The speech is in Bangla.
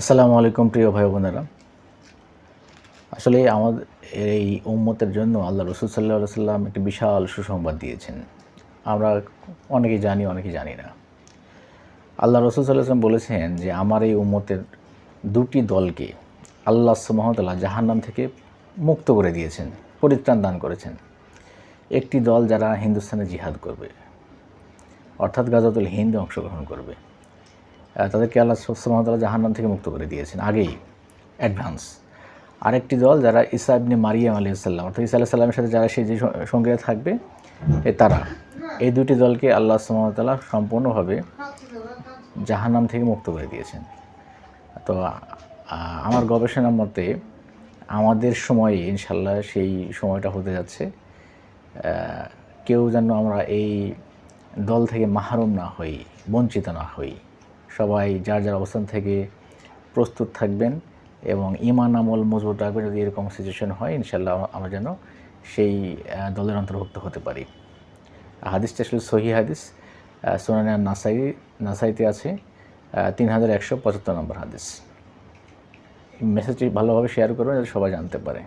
আসসালামু আলাইকুম, প্রিয় ভাই বোনেরা। আসলে আমাদের এই উম্মতের জন্য আল্লাহ রসুল সাল্লাহ সাল্লাম একটি বিশাল সুসংবাদ দিয়েছেন। আমরা অনেকেই জানি অনেকে জানি না। আল্লাহ রসুল সাল্লাম বলেছেন যে, আমার এই উম্মতের দুটি দলকে আল্লাহ সুমহতাল্লাহ জাহান্নাম থেকে মুক্ত করে দিয়েছেন, পরিত্রাণ দান করেছেন। একটি দল যারা হিন্দুস্তানে জিহাদ করবে, অর্থাৎ গাজাতুল হিন্দে অংশগ্রহণ করবে তাদেরকে আল্লাহ সুমতলা জাহান্নাম থেকে মুক্ত করে দিয়েছেন, আগেই অ্যাডভান্স আরেকটি দল যারা ইসা ইবনে মারিয়াম আলী সাল্লাম অর্থাৎ ইসা আলাহ সাল্লামের সাথে যারা সেই যে স- সঙ্গীরা থাকবে, এ তারা। এই দুটি দলকে আল্লাহ সুমতলা সম্পূর্ণভাবে জাহান্নাম থেকে মুক্ত করে দিয়েছেন। তো আমার গবেষণার মতে আমাদের সময়ে ইনশাল্লাহ সেই সময়টা হতে যাচ্ছে কেউ যেন আমরা এই দল থেকে মাহরুম না হই, বঞ্চিত না হই। সবাই যার যার অবস্থান থেকে প্রস্তুত থাকবেন এবং ইমান আমল মজবুত রাখবেন যদি এরকম সিচুয়েশন হয় ইনশাল্লাহ আমরা যেন সেই দলের অন্তর্ভুক্ত হতে পারি। হাদিসটা আসলে সহি হাদিস সোনানা নাসাই নাসাইতে আছে তিন হাজার একশো পঁচাত্তর নম্বর হাদিস। মেসেজটি ভালোভাবে শেয়ার করবেন, যাতে সবাই জানতে পারে।